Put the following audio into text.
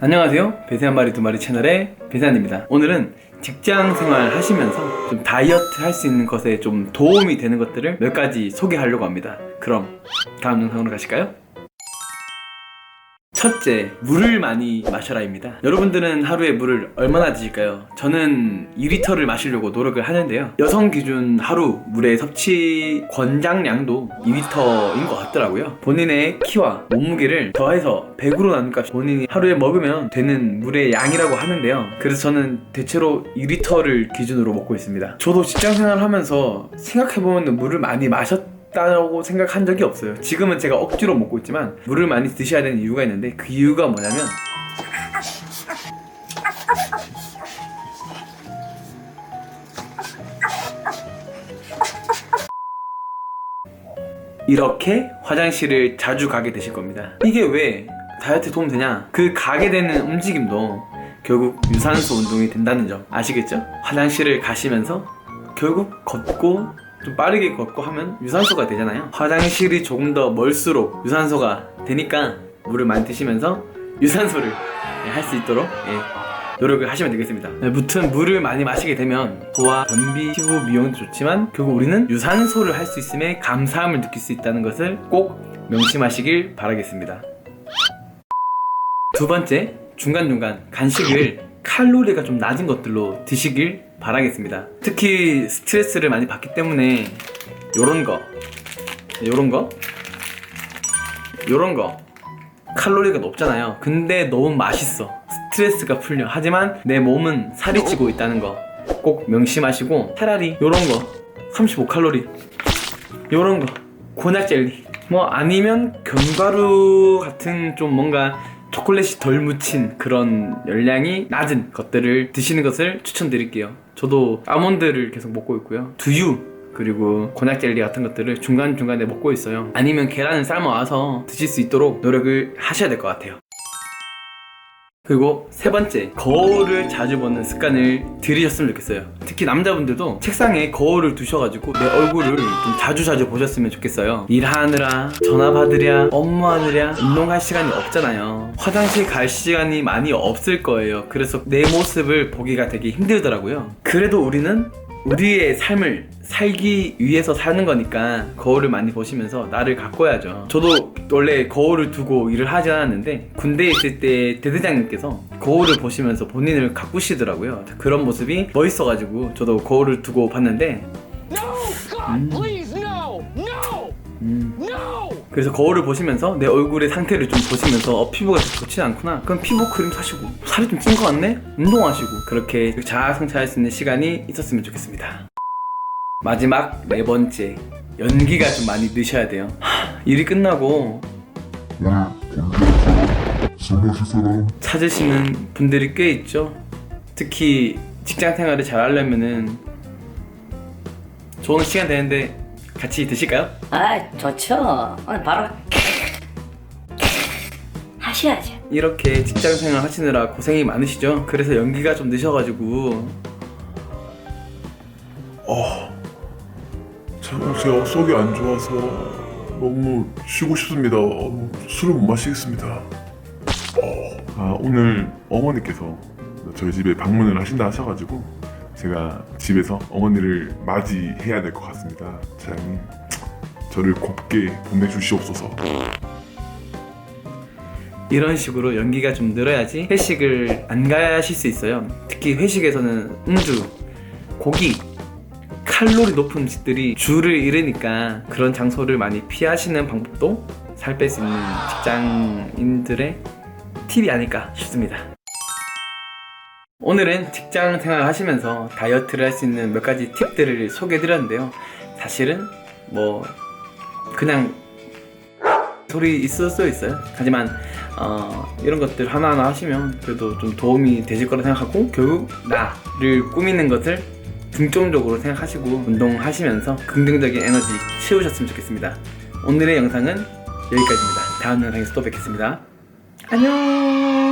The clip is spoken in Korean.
안녕하세요. 배세 한 마리 두 마리 채널의 배세한입니다. 오늘은 직장 생활 하시면서 좀 다이어트 할 수 있는 것에 좀 도움이 되는 것들을 몇 가지 소개하려고 합니다. 그럼 다음 영상으로 가실까요? 첫째, 물을 많이 마셔라입니다. 여러분들은 하루에 물을 얼마나 드실까요? 저는 2리터를 마시려고 노력을 하는데요. 여성 기준 하루 물의 섭취 권장량도 2리터인 것 같더라고요. 본인의 키와 몸무게를 더해서 100으로 나누니까 본인이 하루에 먹으면 되는 물의 양이라고 하는데요. 그래서 저는 대체로 2리터를 기준으로 먹고 있습니다. 저도 직장 생활 하면서 생각해보면 물을 많이 마셨 다고 생각한 적이 없어요. 지금은 제가 억지로 먹고 있지만 물을 많이 드셔야 되는 이유가 있는데 그 이유가 뭐냐면 이렇게 화장실을 자주 가게 되실 겁니다. 이게 왜 다이어트에 도움 되냐? 그 가게 되는 움직임도 결국 유산소 운동이 된다는 점 아시겠죠? 화장실을 가시면서 결국 걷고 좀 빠르게 걷고 하면 유산소가 되잖아요. 화장실이 조금 더 멀수록 유산소가 되니까 물을 많이 드시면서 유산소를 할 수 있도록 예, 노력을 하시면 되겠습니다. 네, 무튼 물을 많이 마시게 되면 소화, 변비, 피부 미용도 좋지만 결국 우리는 유산소를 할 수 있음에 감사함을 느낄 수 있다는 것을 꼭 명심하시길 바라겠습니다. 두 번째, 중간중간 간식을 칼로리가 좀 낮은 것들로 드시길 바라겠습니다. 특히 스트레스를 많이 받기 때문에 요런 거, 요런 거, 요런 거 칼로리가 높잖아요. 근데 너무 맛있어. 스트레스가 풀려. 하지만 내 몸은 살이 찌고 있다는 거 꼭 명심하시고 차라리 요런 거 35칼로리 요런 거 곤약 젤리 뭐 아니면 견과류 같은 좀 뭔가 초콜릿이 덜 묻힌 그런 열량이 낮은 것들을 드시는 것을 추천드릴게요. 저도 아몬드를 계속 먹고 있고요. 두유 그리고 곤약 젤리 같은 것들을 중간중간에 먹고 있어요. 아니면 계란을 삶아 와서 드실 수 있도록 노력을 하셔야 될 것 같아요. 그리고 세 번째, 거울을 자주 보는 습관을 들이셨으면 좋겠어요. 특히 남자분들도 책상에 거울을 두셔가지고 내 얼굴을 좀 자주 자주 보셨으면 좋겠어요. 일하느라, 전화 받으랴, 업무하느랴, 운동할 시간이 없잖아요. 화장실 갈 시간이 많이 없을 거예요. 그래서 내 모습을 보기가 되게 힘들더라고요. 그래도 우리는 우리의 삶을 살기 위해서 사는 거니까 거울을 많이 보시면서 나를 가꿔야죠. 저도 원래 거울을 두고 일을 하지 않았는데 군대에 있을 때 대대장님께서 거울을 보시면서 본인을 가꾸시더라고요. 그런 모습이 멋있어가지고 저도 거울을 두고 봤는데 No! God, please, no! No! 음, No! 그래서 거울을 보시면서 내 얼굴의 상태를 좀 보시면서 어, 피부가 좋지 않구나. 그럼 피부 크림 사시고 살이 좀 찐 것 같네? 운동하시고 그렇게 자아 성찰할 수 있는 시간이 있었으면 좋겠습니다. 마지막 네 번째 연기가 좀 많이 느셔야 돼요. 하, 일이 끝나고? 찾으시는 분들이 꽤 있죠. 특히 직장 생활을 잘 하려면은 좋은 시간 되는데 같이 드실까요? 아 좋죠. 오늘 바로 하셔야죠. 이렇게 직장 생활 하시느라 고생이 많으시죠? 그래서 연기가 좀 늦어가지고 참 제가 속이 안 좋아서 너무 쉬고 싶습니다. 어, 술을 못 마시겠습니다. 어, 아 오늘 어머니께서 저희 집에 방문을 하신다 하셔가지고 제가 집에서 어머니를 맞이해야 될 것 같습니다. 사장님 저를 곱게 보내주시옵소서. 이런 식으로 연기가 좀 늘어야지 회식을 안 가실 수 있어요. 특히 회식에서는 음주, 고기, 칼로리 높은 음식들이 줄을 잃으니까 그런 장소를 많이 피하시는 방법도 살 뺄 수 있는 직장인들의 팁이 아닐까 싶습니다. 오늘은 직장 생활 하시면서 다이어트를 할 수 있는 몇 가지 팁들을 소개해 드렸는데요. 사실은 뭐 그냥 소리 있을 수 있어요. 하지만 어, 이런 것들 하나하나 하시면 그래도 좀 도움이 되실 거라 생각하고 결국 나를 꾸미는 것을 중점적으로 생각하시고 운동하시면서 긍정적인 에너지 채우셨으면 좋겠습니다. 오늘의 영상은 여기까지입니다. 다음 영상에서 또 뵙겠습니다. 안녕.